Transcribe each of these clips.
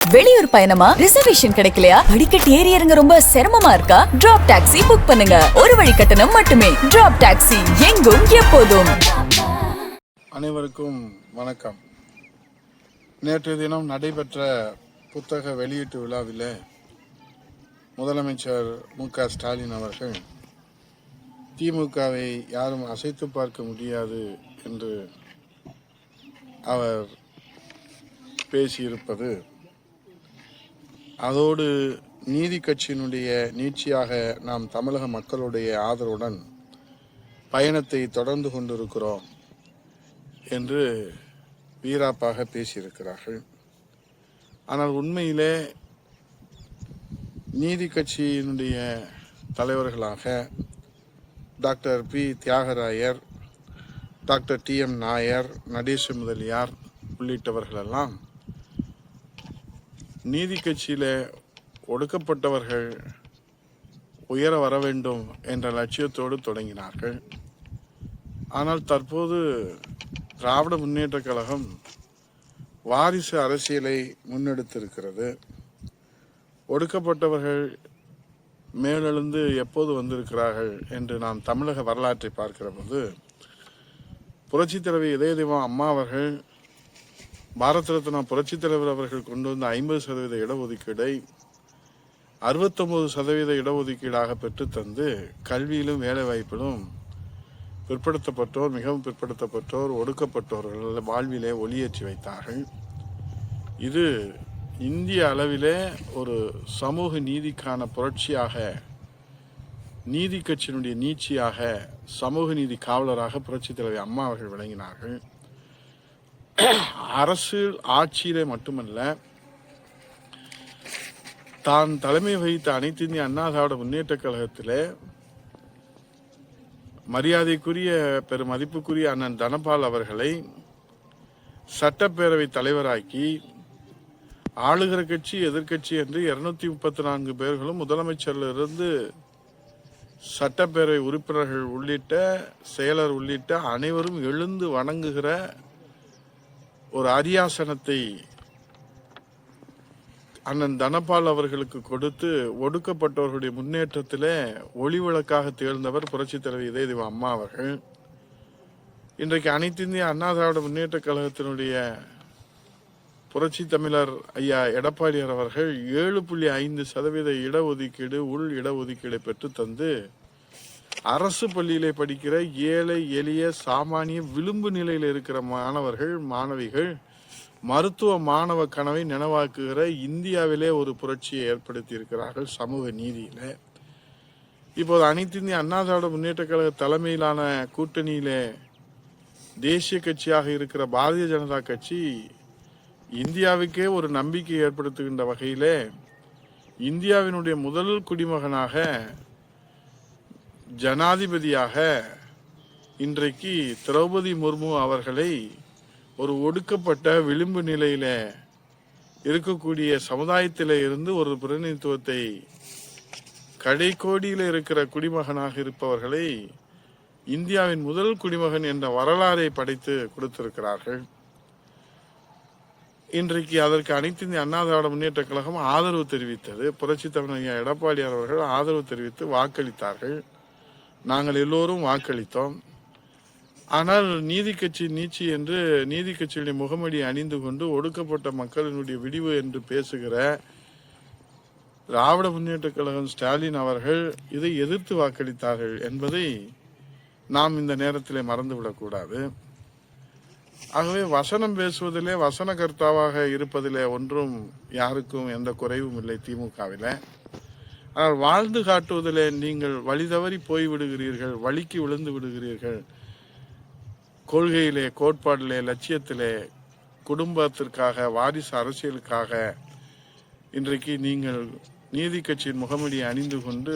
வெளியூர் பயணமா? ரிசர்வேஷன் கிடைக்கலையா? படிக்கட் ஏறி இறங்க ரொம்ப சிரமமா இருக்கா? டிராப் டாக்ஸி புக் பண்ணுங்க. ஒரு வழி கட்டணம் மட்டுமே. டிராப் டாக்ஸி எங்கும் எப்போதும். அனைவருக்கும் வணக்கம். நேற்று தினம் நடைபெற்ற புத்தக வெளியீட்டு விழாவில் முதலமைச்சர் மு க ஸ்டாலின் அவர்கள் திமுகவை யாரும் அசைத்து பார்க்க முடியாது என்று அவர் பேசியிருப்பது அதோடு நீதி கட்சியினுடைய நீட்சியாக நாம் தமிழக மக்களுடைய ஆதரவுடன் பயணத்தை தொடர்ந்து கொண்டிருக்கிறோம் என்று வீராப்பாக பேசியிருக்கிறார்கள். ஆனால் உண்மையிலே நீதி கட்சியினுடைய தலைவர்களாக doctor P. Thyagarayar doctor T. M. Nair Natesa Mudaliar உள்ளிட்டவர்களெல்லாம் நீதி கட்சியில ஒடுக்கப்பட்டவர்கள் உயர வர வேண்டும் என்ற லட்சியத்தோடு தொடங்கினார்கள். ஆனால் தற்போது திராவிட முன்னேற்றக் கழகம் வாரிசு அரசியலை முன்னெடுத்திருக்கிறது. ஒடுக்கப்பட்டவர்கள் மேலெழுந்து எப்போது வந்திருக்கிறார்கள் என்று நாம் தமிழக வரலாற்றை பார்க்கிற போது புரட்சித் தலைவி அம்மா அவர்கள் பாரத ரத்னா புரட்சித் தலைவர் அவர்கள் கொண்டு வந்த ஐம்பது சதவீத இடஒதுக்கீடை அறுபத்தொம்பது சதவீத இடஒதுக்கீடாக பெற்றுத்தந்து கல்வியிலும் வேலைவாய்ப்பிலும் பிற்படுத்தப்பட்டோர் மிகவும் பிற்படுத்தப்பட்டோர் ஒடுக்கப்பட்டோர்கள் வாழ்விலே ஒளியேற்றி வைத்தார்கள். இது இந்திய அளவிலே ஒரு சமூக நீதிக்கான புரட்சியாக நீதி கட்சியினுடைய நீட்சியாக சமூக நீதி காவலராக புரட்சித் தலைவி அம்மா அவர்கள் விளங்கினார்கள். அரசு ஆட்சியிலே மட்டுமல்ல தான் தலைமை வகித்த அனைத்து இந்திய அண்ணா திராவிட முன்னேற்ற கழகத்தில் மரியாதைக்குரிய பெரும் மதிப்புக்குரிய அண்ணன் தனபால் அவர்களை சட்டப்பேரவை தலைவராக்கி ஆளுகிற கட்சி எதிர்க்கட்சி என்று இருநூத்தி முப்பத்தி நான்கு பேர்களும் முதலமைச்சரிலிருந்து சட்டப்பேரவை உறுப்பினர்கள் உள்ளிட்ட செயலர் உள்ளிட்ட அனைவரும் எழுந்து வணங்குகிற ஒரு அரியாசனத்தை அண்ணன் தனபால் அவர்களுக்கு கொடுத்து ஒடுக்கப்பட்டவர்களுடைய முன்னேற்றத்திலே ஒளி விளக்காக திகழ்ந்தவர் புரட்சி தலைவர் இதயதேவ அம்மா அவர்கள். இன்றைக்கு அனைத்து இந்திய அண்ணா திராவிட முன்னேற்ற கழகத்தினுடைய புரட்சி தமிழர் ஐயா எடப்பாடியார் அவர்கள் ஏழு புள்ளி ஐந்து சதவீத இடஒதுக்கீடு உள் இடஒதுக்கீடை பெற்று தந்து அரசு பள்ளியிலே படிக்கிற ஏழை எளிய சாமானிய விளிம்பு நிலையில் இருக்கிற மாணவர்கள் மாணவிகள் மருத்துவ மாணவ கனவை நினைவாக்குகிற இந்தியாவிலே ஒரு புரட்சியை ஏற்படுத்தி இருக்கிறார்கள் சமூக நீதியில. இப்போது அனைத்து இந்திய அண்ணா திராவிட முன்னேற்ற கழக தலைமையிலான கூட்டணியிலே தேசிய கட்சியாக இருக்கிற பாரதிய ஜனதா கட்சி இந்தியாவுக்கே ஒரு நம்பிக்கை ஏற்படுத்துகின்ற வகையிலே இந்தியாவினுடைய முதல் குடிமகனாக ஜனாதிபதியாக இன்றைக்கு திரௌபதி முர்மு அவர்களை ஒரு ஒடுக்கப்பட்ட விளிம்பு நிலையில இருக்கக்கூடிய சமுதாயத்தில இருந்து ஒரு பிரதிநிதித்துவத்தை கடைக்கோடியில் இருக்கிற குடிமகனாக இருப்பவர்களை இந்தியாவின் முதல் குடிமகன் என்ற வரலாறை படைத்து கொடுத்திருக்கிறார்கள். இன்றைக்கு அதற்கு அனைத்து இந்திய அண்ணா திராவிட முன்னேற்ற கழகம் ஆதரவு தெரிவித்தது. புரட்சி தமிழர் எடப்பாடியார் அவர்கள் ஆதரவு தெரிவித்து வாக்களித்தார்கள். நாங்கள் எல்லோரும் வாக்களித்தோம். ஆனால் நீதி கட்சி நீச்சி என்று நீதி கட்சியுடைய முகமடி அணிந்து கொண்டு ஒடுக்கப்பட்ட மக்களினுடைய விடிவு என்று பேசுகிற திராவிட முன்னேற்ற கழகம் ஸ்டாலின் அவர்கள் இதை எதிர்த்து வாக்களித்தார்கள் என்பதை நாம் இந்த நேரத்தில் மறந்துவிடக்கூடாது. ஆகவே வசனம் பேசுவதிலே வசனகர்த்தாவாக இருப்பதிலே ஒன்றும் யாருக்கும் எந்த குறைவும் இல்லை திமுகவில். ஆனால் வாழ்ந்து காட்டுவதிலே நீங்கள் வழி தவறி போய் விடுகிறீர்கள் வழிக்கு விழுந்து விடுகிறீர்கள். கொள்கையிலே கோட்பாடிலே லட்சியத்திலே குடும்பத்திற்காக வாரிசு அரசியலுக்காக இன்றைக்கு நீங்கள் நீதி கட்சியின் முகமடியை அணிந்து கொண்டு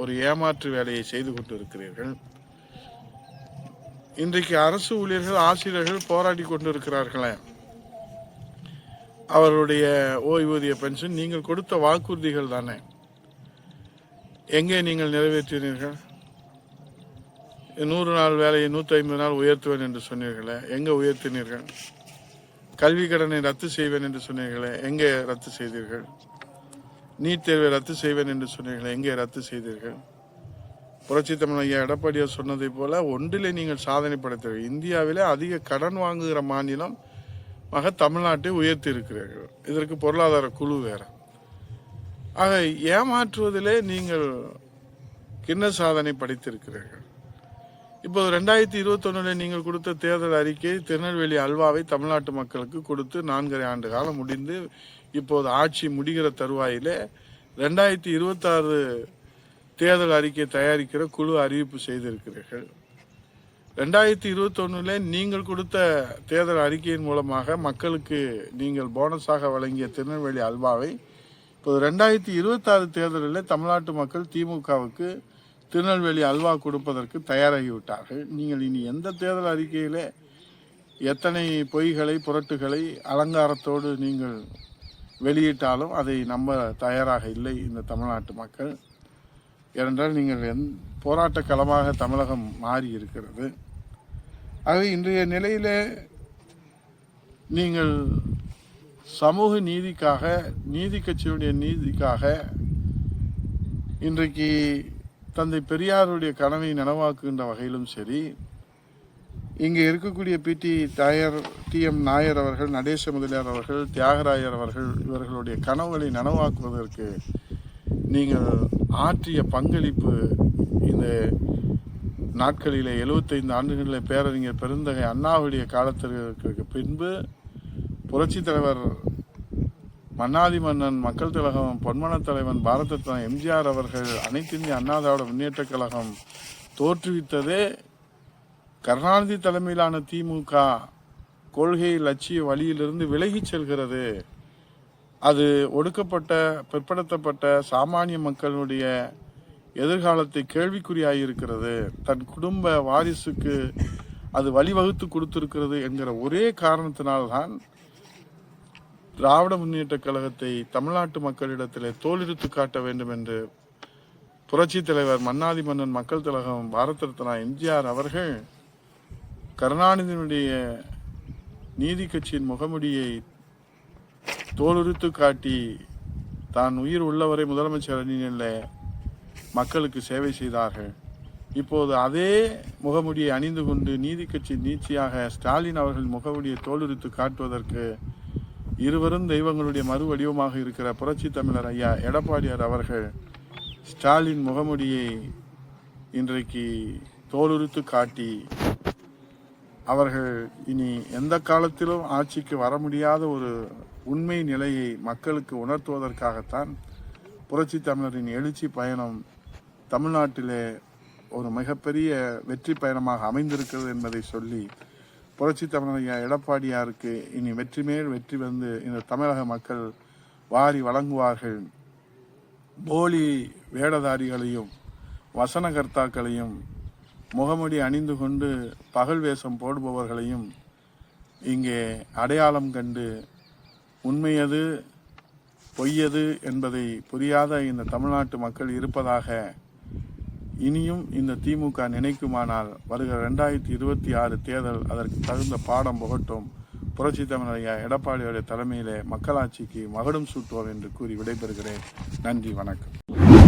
ஒரு ஏமாற்று வேலையை செய்து கொண்டிருக்கிறீர்கள். இன்றைக்கு அரசு ஊழியர்கள் ஆசிரியர்கள் போராடி கொண்டிருக்கிறார்களே. அவருடைய ஓய்வூதிய பென்ஷன் நீங்கள் கொடுத்த வாக்குறுதிகள் தானே. எங்கே நீங்கள் நிறைவேற்றினீர்கள்? நூறு நாள் வேலையை நூற்றி ஐம்பது நாள் உயர்த்துவேன் என்று சொன்னீர்களே எங்கே உயர்த்தினீர்கள்? கல்வி கடனை ரத்து செய்வேன் என்று சொன்னீர்களே எங்கே ரத்து செய்தீர்கள்? நீட் தேர்வை ரத்து செய்வேன் என்று சொன்னீர்களே எங்கே ரத்து செய்தீர்கள்? புரட்சி தமிழ் ஐயா எடப்பாடியார் சொன்னதை போல ஒன்றிலே நீங்கள் சாதனை படைத்தீர்கள். இந்தியாவிலே அதிக கடன் வாங்குகிற மாநிலம் மக தமிழ்நாட்டை உயர்த்தி இருக்கிறீர்கள் இதற்கு பொருளாதார குழு வேறு. ஆக ஏமாற்றுவதிலே நீங்கள் கிண்ண சாதனை படைத்திருக்கிறீர்கள். இப்போது ரெண்டாயிரத்தி இருபத்தொன்னுல நீங்கள் கொடுத்த தேர்தல் அறிக்கை திருநெல்வேலி அல்வாவை தமிழ்நாட்டு மக்களுக்கு கொடுத்து நான்கரை ஆண்டு காலம் முடிந்து இப்போது ஆட்சி முடிகிற தருவாயிலே ரெண்டாயிரத்தி இருபத்தாறு தேர்தல் அறிக்கை தயாரிக்கிற குழு அறிவிப்பு செய்திருக்கிறீர்கள். ரெண்டாயிரத்தி இருபத்தொன்னுல நீங்கள் கொடுத்த தேர்தல் அறிக்கையின் மூலமாக மக்களுக்கு நீங்கள் போனஸாக வழங்கிய திருநெல்வேலி அல்வாவை இப்போ ரெண்டாயிரத்தி இருபத்தாறு தேர்தலில் தமிழ்நாட்டு மக்கள் திமுகவுக்கு திருநெல்வேலி அல்வா கொடுப்பதற்கு தயாராகிவிட்டார்கள். நீங்கள் இனி எந்த தேர்தல் அறிக்கையிலே எத்தனை பொய்களை புரட்டுகளை அலங்காரத்தோடு நீங்கள் வெளியிட்டாலும் அதை நம்ப தயாராக இல்லை இந்த தமிழ்நாட்டு மக்கள். ஏனென்றால் நீங்கள் எந் போராட்ட களமாக தமிழகம் மாறி இருக்கிறது ஆகவே இன்றைய நிலையிலே நீங்கள் சமூக நீதிக்காக நீதி கட்சியுடைய நீதிக்காக இன்றைக்கு தந்தை பெரியாருடைய கனவை நனவாக்குகின்ற வகையிலும் சரி இங்கே இருக்கக்கூடிய பிடி தாயர் டி. எம். நாயர் அவர்கள் நடேச முதலியார் அவர்கள் தியாகராயர் அவர்கள் இவர்களுடைய கனவுகளை நனவாக்குவதற்கு நீங்கள் ஆற்றிய பங்களிப்பு இந்த நாட்களிலே எழுபத்தைந்து ஆண்டுகளில் பேரறிஞர் பெருந்தகை அண்ணாவுடைய காலத்திற்கு பின்பு புரட்சித் தலைவர் மன்னாதி மன்னன் மக்கள் திலகம் பொன்மன தலைவன் பாரத ரத்னா எம்ஜிஆர் அவர்கள் அனைத்திந்திய அண்ணாதாவோட அண்ணா திராவிட முன்னேற்றக் கழகம் தோற்றுவித்ததே கருணாநிதி தலைமையிலான திமுக கொள்கை லட்சிய வழியிலிருந்து விலகிச் செல்கிறது. அது ஒடுக்கப்பட்ட பிற்படுத்தப்பட்ட சாமானிய மக்களுடைய எதிர்காலத்தை கேள்விக்குறியாயிருக்கிறது. தன் குடும்ப வாரிசுக்கு அது வழிவகுத்து கொடுத்திருக்கிறது என்கிற ஒரே காரணத்தினால்தான் திராவிட முன்னேற்ற கழகத்தை தமிழ்நாட்டு மக்களிடத்திலே தோலிடுத்து காட்ட வேண்டும் என்று புரட்சி தலைவர் மன்னாதி மன்னன் மக்கள் திலகம் பாரத ரத்னா எம்ஜிஆர் அவர்கள் கருணாநிதியினுடைய நீதி கட்சியின் முகமுடியை தோலுரித்து காட்டி தான் உயிர் உள்ளவரை முதலமைச்சர் அணியில் மக்களுக்கு சேவை செய்தார்கள். இப்போது அதே முகமுடியை அணிந்து கொண்டு நீதி கட்சி நீட்சியாக ஸ்டாலின் அவர்கள் முகமுடியை தோலுரித்து காட்டுவதற்கு இருவரும் தெய்வங்களுடைய மறு வடிவமாக இருக்கிற புரட்சி தமிழர் ஐயா எடப்பாடியார் அவர்கள் ஸ்டாலின் முகமுடியை இன்றைக்கு தோலுரித்து காட்டி அவர்கள் இனி எந்த காலத்திலும் ஆட்சிக்கு வர முடியாத ஒரு உண்மை நிலையை மக்களுக்கு உணர்த்துவதற்காகத்தான் புரட்சி தமிழரின் எழுச்சி பயணம் தமிழ்நாட்டிலே ஒரு மிகப்பெரிய வெற்றி பயணமாக அமைந்திருக்கிறது என்பதை சொல்லி புரட்சி தமிழர் எடப்பாடியாருக்கு இனி வெற்றி மேல் வெற்றி வந்து இந்த தமிழக மக்கள் வாரி வழங்குவார்கள். போலி வேடதாரிகளையும் வசனகர்த்தாக்களையும் முகமுடி அணிந்து கொண்டு பகல் வேஷம் போடுபவர்களையும் இங்கே அடையாளம் கண்டு உண்மையது பொய்யது என்பதை புரியாத இந்த தமிழ்நாட்டு மக்கள் இருப்பதாக இனியும் இந்த திமுக நினைக்குமானால் வருகிற ரெண்டாயிரத்தி இருபத்தி ஆறு தேர்தல் அதற்கு தகுந்த பாடம் புகட்டும். புரட்சி தமிழர் எடப்பாடியுடைய தலைமையிலே மக்களாட்சிக்கு மகடும் சூட்டுவோம் என்று கூறி விடைபெறுகிறேன். நன்றி வணக்கம்.